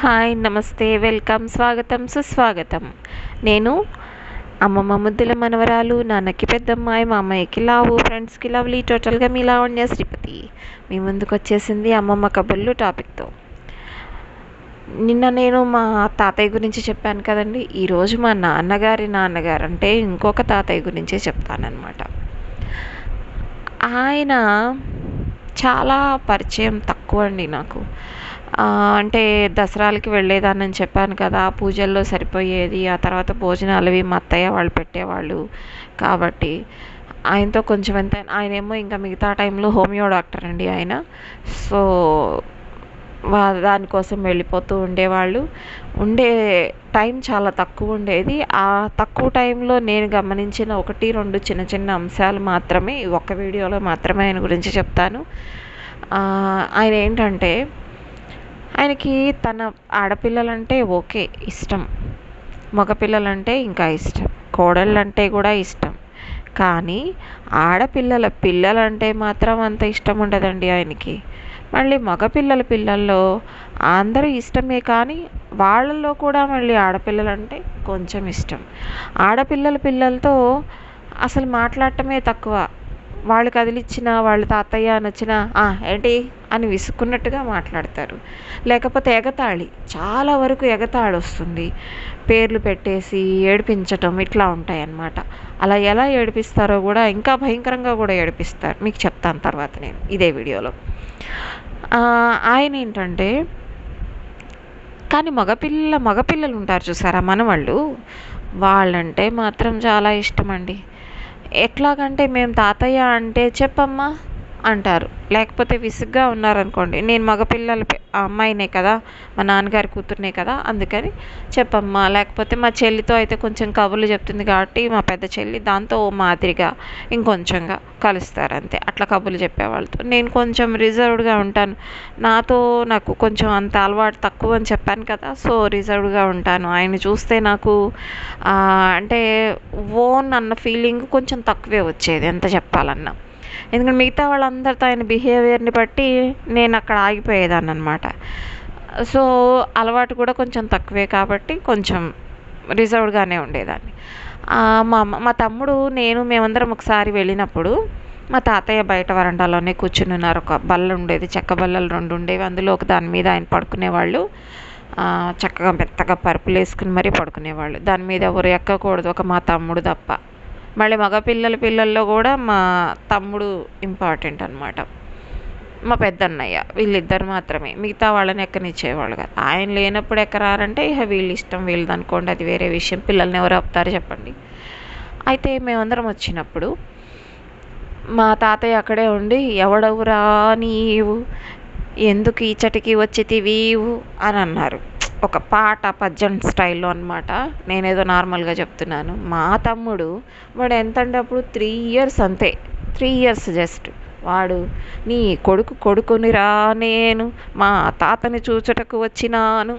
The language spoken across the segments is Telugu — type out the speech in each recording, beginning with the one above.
హాయ్ నమస్తే వెల్కమ్ స్వాగతం సుస్వాగతం. నేను అమ్మమ్మ ముద్దుల మనవరాలు నాన్నకి పెద్దమ్మాయి మా అమ్మాయికి లావు ఫ్రెండ్స్కి లవ్లీ టోటల్గా మీ లావణ్య శ్రీపతి. మీ ముందుకు వచ్చేసింది అమ్మమ్మ కబుర్లు టాపిక్తో. నిన్న నేను మా తాతయ్య గురించి చెప్పాను కదండి. ఈరోజు మా నాన్నగారి నాన్నగారు అంటే ఇంకొక తాతయ్య గురించే చెప్తానన్నమాట. ఆయన చాలా పరిచయం తక్కువ అండి నాకు. అంటే దసరాలకి వెళ్ళేదానని చెప్పాను కదా పూజల్లో సరిపోయేది ఆ తర్వాత భోజనాలు అవి మా అత్తయ్య వాళ్ళు పెట్టేవాళ్ళు కాబట్టి ఆయనతో కొంచెం ఎంత ఆయనేమో ఇంకా మిగతా టైంలో హోమియో డాక్టర్ అండి ఆయన. సో వా- దానికోసం వెళ్ళిపోతూ ఉండేవాళ్ళు. ఉండే టైం చాలా తక్కువ ఉండేది. ఆ తక్కువ టైంలో నేను గమనించిన ఒకటి రెండు చిన్న చిన్న అంశాలు మాత్రమే ఒక్క వీడియోలో మాత్రమే ఆయన గురించి చెప్తాను. ఆయన ఏంటంటే ఆయనకి తన ఆడపిల్లలంటే ఓకే ఇష్టం. మగపిల్లలంటే ఇంకా ఇష్టం. కోడళ్ళంటే కూడా ఇష్టం. కానీ ఆడపిల్లల పిల్లలంటే మాత్రం అంత ఇష్టం ఉండదండి ఆయనకి. మళ్ళీ మగపిల్లల పిల్లల్లో అందరూ ఇష్టమే కానీ వాళ్ళల్లో కూడా మళ్ళీ ఆడపిల్లలంటే కొంచెం ఇష్టం. ఆడపిల్లల పిల్లలతో అసలు మాట్లాడటమే తక్కువ. వాళ్ళు కదిలిచ్చినా వాళ్ళ తాతయ్య అని వచ్చినా "ఆ, ఏంటి? అని విసుక్కున్నట్టుగా మాట్లాడతారు. లేకపోతే ఎగతాళి. చాలా వరకు ఎగతాళి వస్తుంది. పేర్లు పెట్టేసి ఏడిపించటం ఇట్లా ఉంటాయి అన్నమాట అలా ఎలా ఏడిపిస్తారో కూడా ఇంకా భయంకరంగా కూడా ఏడిపిస్తారు. మీకు చెప్తాను తర్వాత నేను ఇదే వీడియోలో. ఆయన ఏంటంటే కానీ మగపిల్ల మగపిల్లలు ఉంటారు చూసారా మనవాళ్ళు? వాళ్ళంటే మాత్రం చాలా ఇష్టం అండి ఎట్లాగంటే మేము తాతయ్య అంటే చెప్పమ్మా. అంటారు. లేకపోతే విసుగ్గా ఉన్నారనుకోండి నేను మగపిల్లల అమ్మాయినే కదా మా నాన్నగారి కూతురునే కదా అందుకని చెప్పమ్మా. లేకపోతే మా చెల్లితో అయితే కొంచెం కబుర్లు చెప్తుంది కాబట్టి మా పెద్ద చెల్లి దాంతో ఓ మాదిరిగా ఇంకొంచెంగా కలుస్తారు అంతే అట్లా కబుర్లు చెప్పేవాళ్ళతో నేను కొంచెం రిజర్వ్డ్గా ఉంటాను. నాతో నాకు కొంచెం అంత అలవాటు తక్కువ అని చెప్పాను కదా సో రిజర్వ్డ్గా ఉంటాను. ఆయన చూస్తే నాకు అంటే ఓన్ అన్న ఫీలింగ్ కొంచెం తక్కువే వచ్చేది ఎంత చెప్పాలన్నా. ఎందుకంటే మిగతా వాళ్ళందరితో ఆయన బిహేవియర్ని బట్టి నేను అక్కడ ఆగిపోయేదాన్ని అనమాట సో అలవాటు కూడా కొంచెం తక్కువే కాబట్టి కొంచెం రిజర్వ్డ్గానే ఉండేదాన్ని. మా అమ్మ మా తమ్ముడు నేను మేమందరం ఒకసారి వెళ్ళినప్పుడు మా తాతయ్య బయట వరండాలోనే కూర్చుని ఉన్నారు. ఒక బల్ల ఉండేది చెక్క బల్లలు రెండు ఉండేవి. అందులో ఒక దాని మీద ఆయన పడుకునేవాళ్ళు. చక్కగా మెత్తగా పరుపులు వేసుకుని మరీ పడుకునేవాళ్ళు. దాని మీద ఎవరు ఎక్కకూడదు ఒక మా తమ్ముడు తప్ప. మళ్ళీ మగపిల్లల పిల్లల్లో కూడా మా తమ్ముడు ఇంపార్టెంట్ అనమాట మా పెద్దన్నయ్య వీళ్ళిద్దరు మాత్రమే. మిగతా వాళ్ళని ఎక్కనిచ్చేవాళ్ళు కాదు. ఆయన లేనప్పుడు ఎక్కరారంటే ఇక వీళ్ళు ఇష్టం వీళ్ళది అనుకోండి అది వేరే విషయం. పిల్లల్ని ఎవరు ఆపుతారు చెప్పండి. అయితే మేమందరం వచ్చినప్పుడు మా తాతయ్య అక్కడే ఉండి ఎవడవురా నీవు? ఎందుకు ఈచటికి వచ్చి తీవీవు? అని అన్నారు. ఒక పాట పద్యం స్టైల్లో అనమాట నేనేదో నార్మల్గా చెప్తున్నాను. మా తమ్ముడు వాడు ఎంత అంటే అప్పుడు త్రీ ఇయర్స్ అంతే. Three years just. వాడు నీ కొడుకు కొడుకునిరా నేను మా తాతని చూచుటకు వచ్చినాను.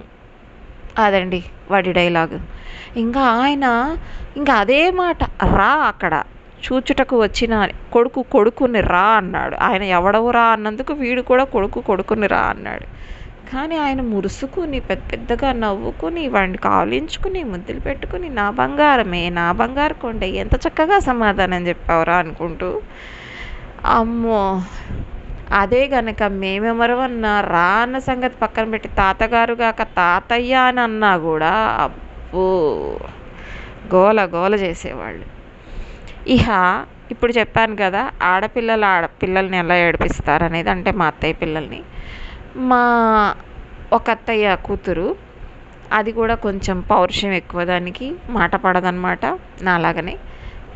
అదండి వాడి డైలాగు. ఇంకా ఆయన ఇంకా అదే మాట రా అక్కడ చూచుటకు వచ్చిన కొడుకు కొడుకుని రా అన్నాడు. ఆయన ఎవడవు రా అన్నందుకు వీడు కూడా కొడుకు కొడుకుని రా అన్నాడు. కానీ ఆయన మురుసుకుని పెద్ద పెద్దగా నవ్వుకుని వాడిని కావలించుకుని ముద్దులు పెట్టుకుని నా బంగారమే నా బంగారు కొండ ఎంత చక్కగా సమాధానం చెప్పావురా అనుకుంటూ అమ్మో! అదే గనక మేమెవరమన్నా రా అన్న సంగతి పక్కన పెట్టి తాతగారు కాక తాతయ్య అని అన్నా కూడా అబ్బో! గోల గోల చేసేవాళ్ళు. ఇహ ఇప్పుడు చెప్పాను కదా ఆడపిల్లలు ఆడపిల్లల్ని ఎలా ఏడిపిస్తారు అనేది అంటే మా అత్తయ్య పిల్లల్ని. మా ఒక అత్తయ్య కూతురు అది కూడా కొంచెం పౌరుషం ఎక్కువ దానికి మాట పడదనమాట నాలాగనే.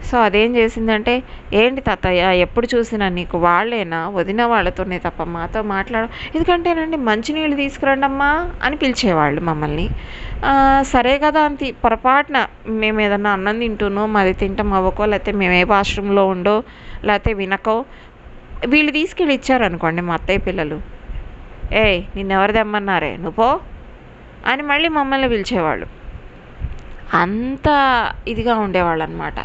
సో అదేం చేసిందంటే ఏంటి తాతయ్య ఎప్పుడు చూసినా నీకు వాళ్ళేనా? వదిన వాళ్ళతోనే తప్ప మాతో మాట్లాడ ఎందుకంటేనండి మంచినీళ్ళు తీసుకురండమ్మా అని పిలిచేవాళ్ళు మమ్మల్ని. సరే కదా అంతి పొరపాటున మేము ఏదన్నా అన్నం తింటునో మాది తింటాం అవ్వకో లేకపోతే మేము ఏ వాష్రూమ్లో ఉండో లేకపోతే వినకో వీళ్ళు తీసుకెళ్ళి ఇచ్చారనుకోండి మా అత్తయ్య పిల్లలు. ఏయ్ నిన్నెవరు తెమ్మన్నారే? నువ్వు పో అని మళ్ళీ మమ్మల్ని పిలిచేవాళ్ళు. అంత ఇదిగా ఉండేవాళ్ళు అనమాట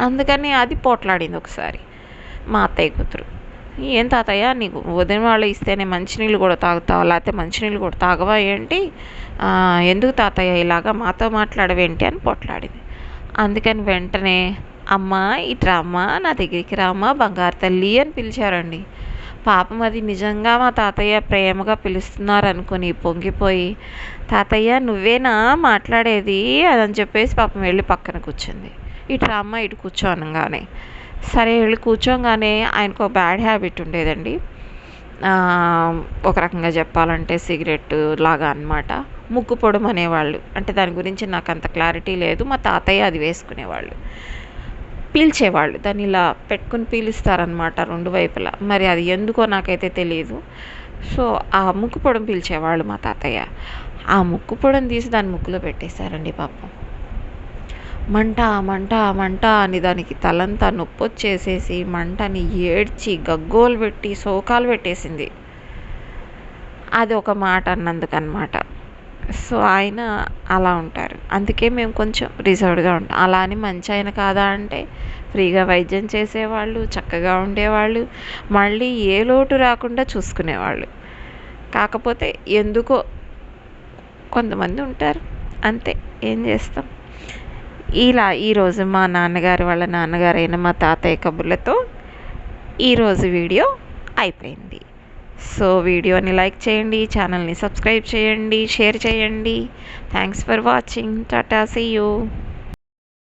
అందుకని అది పోట్లాడింది ఒకసారి మా అత్తయ్య కూతురు. ఏం తాతయ్య నీకు వదిన వాళ్ళు ఇస్తేనే మంచినీళ్ళు కూడా తాగుతావు? లేకపోతే మంచినీళ్ళు కూడా తాగవా ఏంటి? ఎందుకు తాతయ్య ఇలాగా మాతో మాట్లాడవేంటి? అని పొట్లాడింది. అందుకని వెంటనే అమ్మ ఇట్రా అమ్మ నా దగ్గరికి రామ్మా బంగారు తల్లి అని పిలిచారండి. పాపం అది నిజంగా మా తాతయ్య ప్రేమగా పిలుస్తున్నారు అనుకుని పొంగిపోయి తాతయ్య నువ్వేనా మాట్లాడేది? అని చెప్పేసి పాపం వెళ్ళి పక్కన కూర్చుంది. ఇటు అమ్మ ఇటు కూర్చో అనగానే. సరే వెళ్ళి కూర్చోగానే ఆయనకు ఒక బ్యాడ్ హ్యాబిట్ ఉండేదండి. ఒక రకంగా చెప్పాలంటే సిగరెట్ లాగా అన్నమాట. ముక్కు పొడమనేవాళ్ళు. అంటే దాని గురించి నాకు అంత క్లారిటీ లేదు. మా తాతయ్య అది వేసుకునేవాళ్ళు. పీల్చేవాళ్ళు. దాన్ని ఇలా పెట్టుకుని పీలుస్తారనమాట రెండు వైపులా. మరి అది ఎందుకో నాకైతే తెలియదు సో ఆ ముక్కు పొడం పీల్చేవాళ్ళు మా తాతయ్య. ఆ ముక్కు పొడం తీసి దాని ముక్కులో పెట్టేశారండి పాపం. మంట మంట మంట అని దానికి తలంతా నొప్పి వచ్చేసేసి మంటని ఏడ్చి గగ్గోలు పెట్టి శోకాలు పెట్టేసింది. అది ఒక మాట అన్నందుకనమాట సో ఆయన అలా ఉంటారు. అందుకే మేము కొంచెం రిజర్వ్డ్గా ఉంటాం. అలా అని మంచి ఆయన కాదా అంటే ఫ్రీగా వైద్యం చేసేవాళ్ళు చక్కగా ఉండేవాళ్ళు మళ్ళీ ఏ లోటు రాకుండా చూసుకునేవాళ్ళు. కాకపోతే ఎందుకో కొంతమంది ఉంటారు. అంతే ఏం చేస్తాం? ఇలా ఈరోజు మా నాన్నగారు వాళ్ళ నాన్నగారైన మా తాతయ్య కబుర్లతో ఈరోజు వీడియో అయిపోయింది. సో వీడియోని లైక్ చేయండి ఛానల్ని సబ్స్క్రైబ్ చేయండి షేర్ చేయండి. Thanks for watching Tata see you